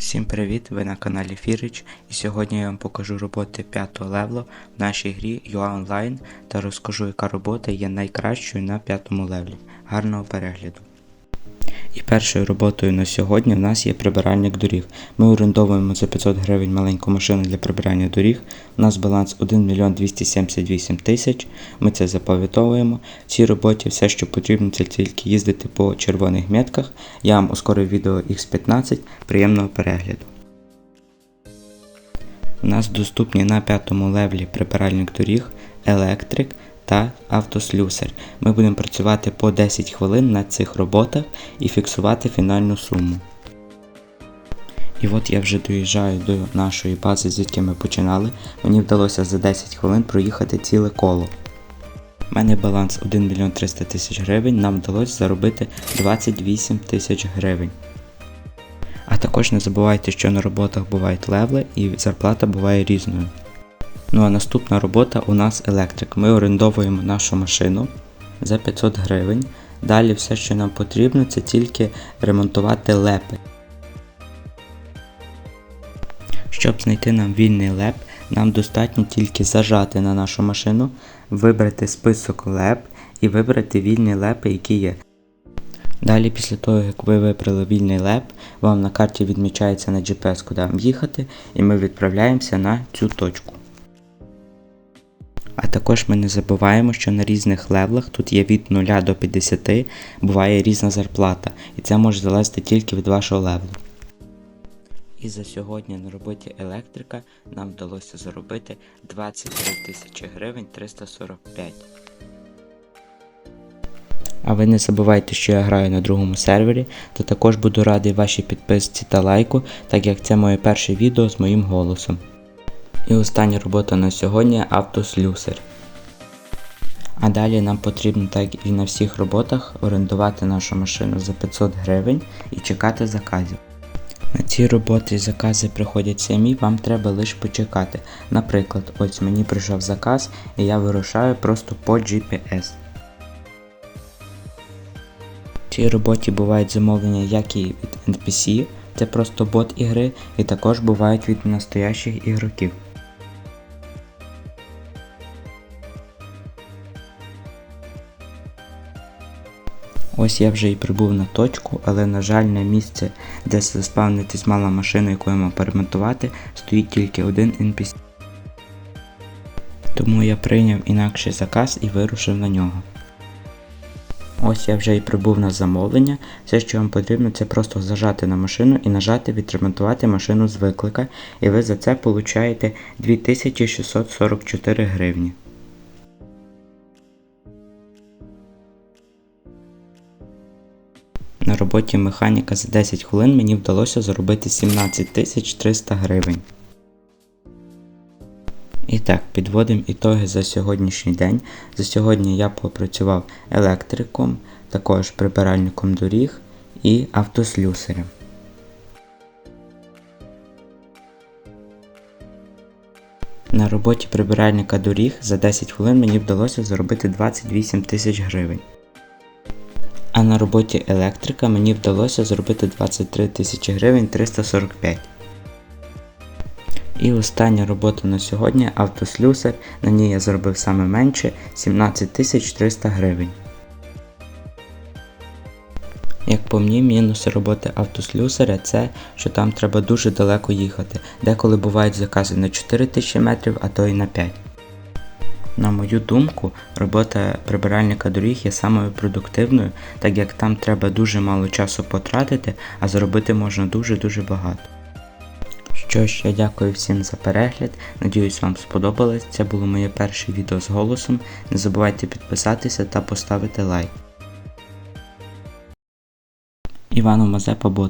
Всім привіт! Ви на каналі Фірич і сьогодні я вам покажу роботи 5 левла в нашій грі UA Online та розкажу, яка робота є найкращою на 5 левлі. Гарного перегляду! І першою роботою на сьогодні в нас є прибиральник доріг. Ми орендовуємо за 500 гривень маленьку машину для прибирання доріг. У нас баланс 1 мільйон 278 тисяч. Ми це запам'ятовуємо. В цій роботі все, що потрібно, це тільки їздити по червоних метках. Я вам ускорив відео X15. Приємного перегляду. У нас доступні на п'ятому левелі прибиральник доріг, електрик та автослюсар. Ми будемо працювати по 10 хвилин на цих роботах і фіксувати фінальну суму. І от я вже доїжджаю до нашої бази, звідки ми починали. Мені вдалося за 10 хвилин проїхати ціле коло. У мене баланс 1 мільйон 300 тисяч гривень, нам вдалося заробити 28 тисяч гривень. А також не забувайте, що на роботах бувають левли і зарплата буває різною. Ну а наступна робота у нас електрик. Ми орендовуємо нашу машину за 500 гривень. Далі все, що нам потрібно, це тільки ремонтувати лепи. Щоб знайти нам вільний леп, нам достатньо тільки зажати на нашу машину, вибрати список леп і вибрати вільні лепи, які є. Далі, після того, як ви вибрали вільний леп, вам на карті відмічається на GPS, куди їхати, і ми відправляємося на цю точку. А також ми не забуваємо, що на різних левлах тут є від 0 до 50, буває різна зарплата, і це може залежати тільки від вашого левлу. І за сьогодні на роботі електрика нам вдалося заробити 23 тисячі гривень 345. А ви не забувайте, що я граю на другому сервері, то також буду радий вашій підписці та лайку, так як це моє перше відео з моїм голосом. І остання робота на сьогодні автослюсер. А далі нам потрібно, так і на всіх роботах, орендувати нашу машину за 500 гривень і чекати заказів. На ці роботи закази приходять самі, вам треба лише почекати. Наприклад, ось мені прийшов заказ і я вирушаю просто по GPS. В цій роботі бувають замовлення як і від NPC, це просто бот ігри, і також бувають від настоящих ігроків. Ось я вже і прибув на точку, але на жаль на місце, де заспавнитись мала машина, яку я мав перемонтувати, стоїть тільки один NPC. Тому я прийняв інакший заказ і вирушив на нього. Ось я вже і прибув на замовлення. Все, що вам потрібно, це просто зажати на машину і нажати відремонтувати машину з виклика, і ви за це получаєте 2644 гривні. Роботі механіка за 10 хвилин мені вдалося заробити 17 300 гривень. І так, підводимо ітоги за сьогоднішній день. За сьогодні я попрацював електриком, також прибиральником доріг і автослюсарем. На роботі прибиральника доріг за 10 хвилин мені вдалося заробити 28 тисяч гривень. А на роботі електрика мені вдалося зробити 23 тисячі гривень 345. І остання робота на сьогодні автослюсар. На ній я заробив саме менше 17 300 гривень. Як по мені, мінуси роботи автослюсаря це, що там треба дуже далеко їхати. Деколи бувають закази на 4000 метрів, а то й на 5. На мою думку, робота прибиральника доріг є самою продуктивною, так як там треба дуже мало часу потратити, а заробити можна дуже-дуже багато. Що ж, я дякую всім за перегляд. Надіюсь, вам сподобалось. Це було моє перше відео з голосом. Не забувайте підписатися та поставити лайк. Івану Мазепа Бот